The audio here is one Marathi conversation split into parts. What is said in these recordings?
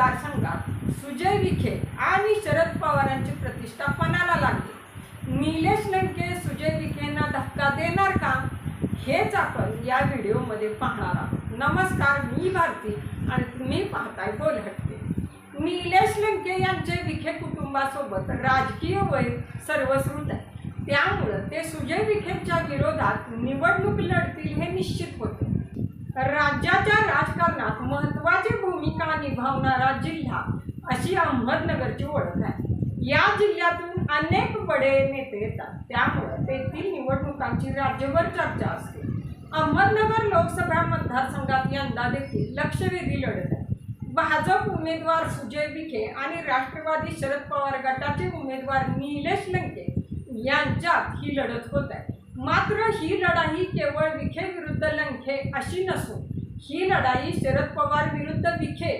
मतदारसंघात सुजय विखे आणि शरद पवारांची प्रतिष्ठा पणाला लागली. निलेश लंके सुजय विखेंना धक्का देणार का? हेच आपण या व्हिडिओमध्ये पाहणार आहोत. नमस्कार मी भारती आणि तुम्ही पाहताय बोल हटके निलेश लंके यांचे विखे कुटुंबासोबत राजकीय वय सर्वश्रुत आहे. त्यामुळं ते सुजय विखेंच्या विरोधात निवडणूक लढतील हे निश्चित होते. राज्याच्या राजकारणात महत्त्वाची भूमिका निभावणारा जिल्हा अशी अहमदनगरची ओळख आहे. या जिल्ह्यातून अनेक बडे नेते येतात. त्यामुळं तेथील निवडणुकांची राज्यभर चर्चा असते. अहमदनगर लोकसभा मतदारसंघात यंदा देखील लक्षवेधी लढत आहे. भाजप उमेदवार सुजय विखे आणि राष्ट्रवादी शरद पवार गटाचे उमेदवार निलेश लंके यांच्यात ही लढत होत आहे. मात्र ही लढाई केवळ विखे विरुद्ध लंखे अशी नसून ही लढाई शरद पवार विरुद्ध विखे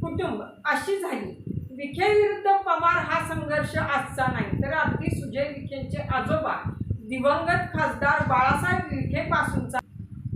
कुटुंब अशी झाली. विखे विरुद्ध पवार हा संघर्ष आजचा नाही तर अगदी सुजय विखेंचे आजोबा दिवंगत खासदार बाळासाहेब विखे पासूनचा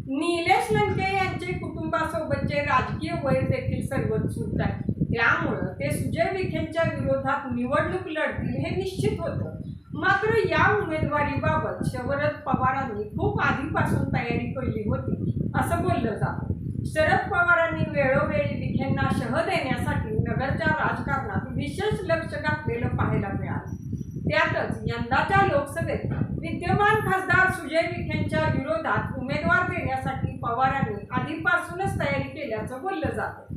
निलेश लंके यांचे कुटुंबासोबतचे राजकीय वय देखील सर्वोत्सुक आहे त्यामुळं ते सुजय विखेंच्या विरोधात निवडणूक लढतील हे निश्चित होतं. मात्र या उमेदवारीबाबत शरद पवारांनी खूप आधीपासून तयारी केली होती असं बोललं जातं. शरद पवारांनी वेळोवेळी विखेंना शह देण्यासाठी नगरच्या राजकारणात विशेष लक्ष घातलेलं पाहायला मिळालं. त्यातच यंदाच्या लोकसभेत विद्यमान खासदार सुजय विखेंच्या विरोधात उमेदवार देण्यासाठी पवारांनी आधीपासूनच तयारी केल्याचं बोललं जातं.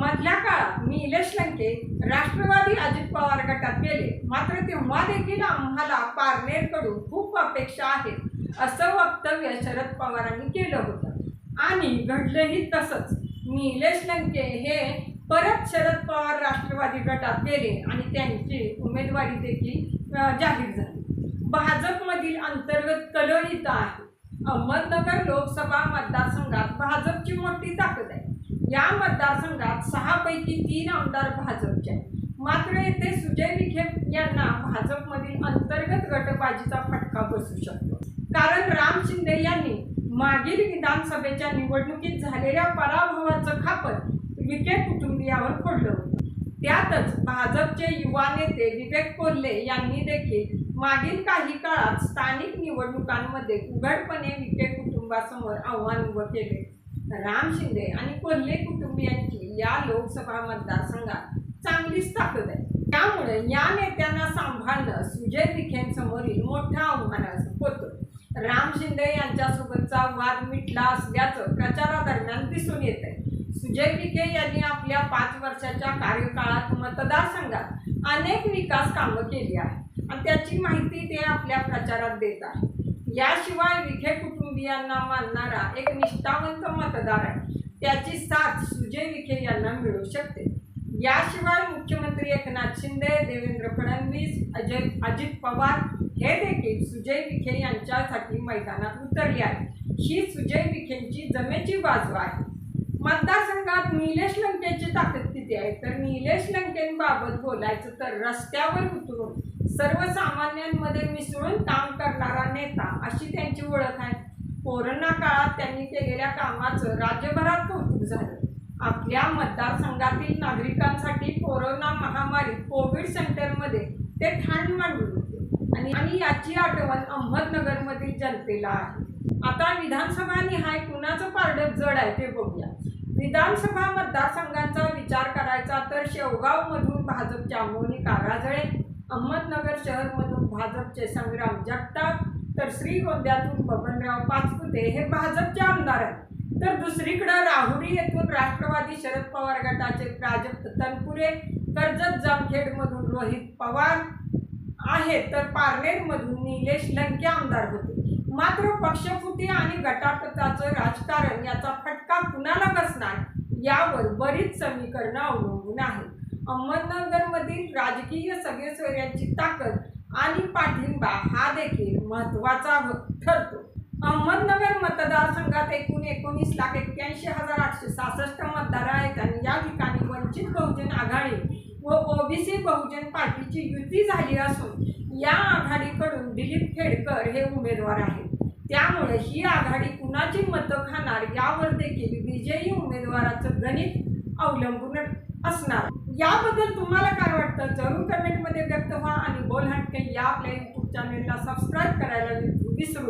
मधल्या काळात निलेश लंके राष्ट्रवादी अजित पवार गटात गेले. मात्र तेव्हा देखील आम्हाला पारनेरकडून खूप अपेक्षा आहेत असं वक्तव्य शरद पवारांनी केलं होतं. आणि घडलंही तसंच. निलेश लंके हे परत शरद पवार राष्ट्रवादी गटात गेले आणि त्यांची उमेदवारी देखील जाहीर झाली. भाजपमधील अंतर्गत कलह आहे. अहमदनगर लोकसभा मतदारसंघात भाजपची मोठी ताकद आहे. या मतदारसंघात सहापैकी तीन आमदार भाजपचे मात्र येथे सुजय विखे यांना भाजपमधील अंतर्गत गटबाजीचा फटका बसू शकतो. कारण राम शिंदे यांनी मागील विधानसभेच्या निवडणुकीत झालेल्या पराभवाचं खापर विखे कुटुंबियावर फोडलं होतं. त्यातच भाजपचे युवा नेते विवेक कोल्हे यांनी देखील मागील काही काळात स्थानिक निवडणुकांमध्ये उघडपणे विखे कुटुंबासमोर आव्हान उभं केले. राम शिंदे आणि कोल्हे कुटुंबियांची या लोकसभा मतदारसंघात चांगलीच ताकद आहे त्यामुळे या नेत्यांना सांभाळणं सुजय विखेंसमोरील मोठं आव्हान होतं. राम शिंदे यांच्यासोबतचा वाद मिटला असल्याचं प्रचारादरम्यान दिसून येत आहे सुजय विखे यांनी आपल्या पाच वर्षाच्या कार्यकाळात मतदारसंघात अनेक विकास कामं केली आहेत. आणि त्याची माहिती ते आपल्या प्रचारात देत आहेत. याशिवाय विखे कुटुंबियांना मानणारा एक निष्ठावंत मतदार आहे. त्याची साथ सुजय विखे यांना मिळू शकते. याशिवाय मुख्यमंत्री एकनाथ शिंदे देवेंद्र फडणवीस अजय अजित पवार हे देखील सुजय विखे यांच्यासाठी मैदानात उतरले आहेत. ही सुजय विखेंची जमेची बाजू आहे. मतदारसंघात निलेश लंकेची ताकद किती आहे? तर निलेश लंकेंबाबत बोलायचं तर रस्त्यावर उतरून सर्वसामान्यांमध्ये मिसळून काम करणारा नेता अशी त्यांची ओळख आहे. कोरोना काळात त्यांनी केलेल्या कामाचं राज्यभरात कौतुक झालं. आपल्या मतदारसंघातील नागरिकांसाठी कोरोना महामारी कोविड सेंटरमध्ये ते ठाण मांडून होते. आणि आणि याची आठवण अहमदनगरमधील जनतेला आहे. आता विधानसभा निहाय कुणाचं पारडं जड आहे ते बघूया. विधानसभा मतदारसंघांचा विचार करायचा तर शेवगावमधून भाजपच्या मोनिका कागाजळे अहमदनगर शहरमधून भाजपचे संग्राम जगताप तर श्रीगोंद्यातून बबनराव पाचपुते हे भाजपचे आमदार आहेत. तर दुसरीकडं राहुरी येथून राष्ट्रवादी शरद पवार गटाचे प्राजक्त तनपुरे कर्जत जामखेडमधून रोहित पवार आहेत. तर पारनेरमधून निलेश लंके आमदार होते. मात्र पक्षफुटी आणि गटापताचं राजकारण याचा फटका कुणाला बसणार यावर बरीच समीकरणं अवलंबून आहेत. अहमदनगरमधील राजकीय सगळेस्वर्यांची ताकद आणि पाठिंबा हा देखील महत्त्वाचा ठरतो. अहमदनगर मतदारसंघात एकूण एकोणीस लाख एक्क्याऐंशी हजार आठशे सहासष्ट मतदार आहेत आणि या ठिकाणी वंचित बहुजन आघाडी व ओबीसी बहुजन पार्टीची युती झाली असून या आघाडीकडून दिलीप खेडकर हे उमेदवार आहेत. त्यामुळे ही आघाडी कुणाची मतं खाणार यावर देखील विजयी उमेदवाराचं गणित अवलंबून असणार. याबद्दल तुम्हाला काय वाटतं? जरूर कमेंटमध्ये व्यक्त व्हा आणि बोल हटके या आपल्या यूट्यूब चॅनलला सबस्क्राईब करायला विसरू